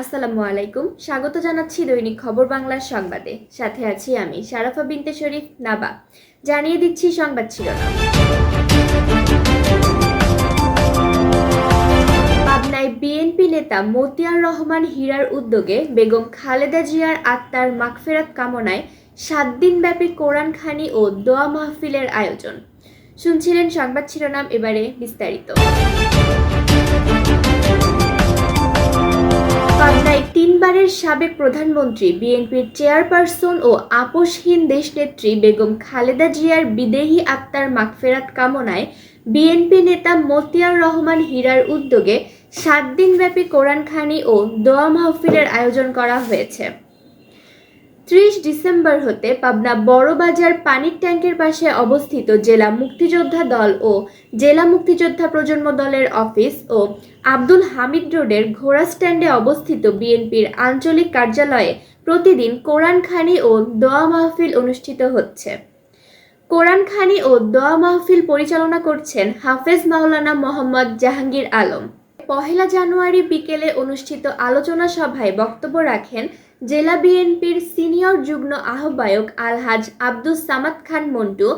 আসসালামু আলাইকুম। স্বাগত জানাচ্ছি দৈনিক খবর বাংলার সংবাদে। সাথে আছি আমি সারাফা বিনতে শরীফ নাবা। জানিয়ে দিচ্ছি সংবাদ শিরোনাম। পাবনায় বিএনপি নেতা মতিয়ার রহমান হীরার উদ্যোগে বেগম খালেদা জিয়ার আত্মার মাগফেরাত কামনায় সাত দিনব্যাপী কোরআন খানি ও দোয়া মাহফিলের আয়োজন। শুনছিলেন সংবাদ শিরোনাম এবারে বিস্তারিত। পাবনায় সাবেক প্রধানমন্ত্রী, বিএনপির চেয়ারপারসন ও আপোষহীন দেশনেত্রী বেগম খালেদা জিয়ার বিদেহী আত্মার মাগফেরাত কামনায় বিএনপি নেতা মতিয়ার রহমান হীরার উদ্যোগে সাত দিনব্যাপী কোরআনখানি ও দোয়া মাহফিলের আয়োজন করা হয়েছে। ত্রিশ ডিসেম্বর হতে পাবনা বড়বাজার পানির ট্যাঙ্কের পাশে অবস্থিত জেলা মুক্তিযোদ্ধা দল ও জেলা মুক্তিযোদ্ধা প্রজন্ম দলের অফিস ও আব্দুল হামিদ রোডের ঘোড়া স্ট্যান্ডে অবস্থিত বিএনপির আঞ্চলিক কার্যালয়ে প্রতিদিন কোরআন খানি ও দোয়া মাহফিল অনুষ্ঠিত হচ্ছে। কোরআন খানি ও দোয়া মাহফিল পরিচালনা করছেন হাফেজ মাওলানা মোহাম্মদ জাহাঙ্গীর আলম। পহেলা জানুয়ারি বিকেলে অনুষ্ঠিত আলোচনা সভায় বক্তব্য রাখেন জেলা বিএনপির সিনিয়র যুগ্ম আহ্বায়ক আলহাজ আব্দুস সামাদ খান মন্টু,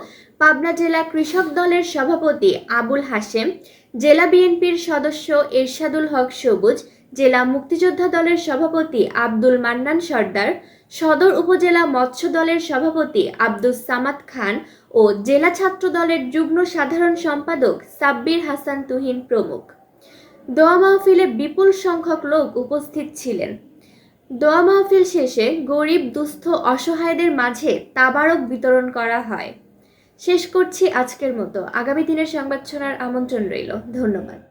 পাবনা জেলা কৃষক দলের সভাপতি আবুল হাশেম, জেলা বিএনপির সদস্য এরশাদুল হক সবুজ, জেলা মুক্তিযোদ্ধা দলের সভাপতি আব্দুল মান্নান সর্দার, সদর উপজেলা মৎস্য দলের সভাপতি আব্দুস সামাদ খান ও জেলা ছাত্র দলের যুগ্ম সাধারণ সম্পাদক সাব্বির হাসান তুহিন প্রমুখ। দোয়া মাহফিলে বিপুল সংখ্যক লোক উপস্থিত ছিলেন। দোয়া মাহফিল শেষে গরিব, দুস্থ, অসহায়দের মাঝে তাবারক বিতরণ করা হয়। শেষ করছি আজকের মতো। আগামী দিনের সংবাদ শোনার আমন্ত্রণ রইল। ধন্যবাদ।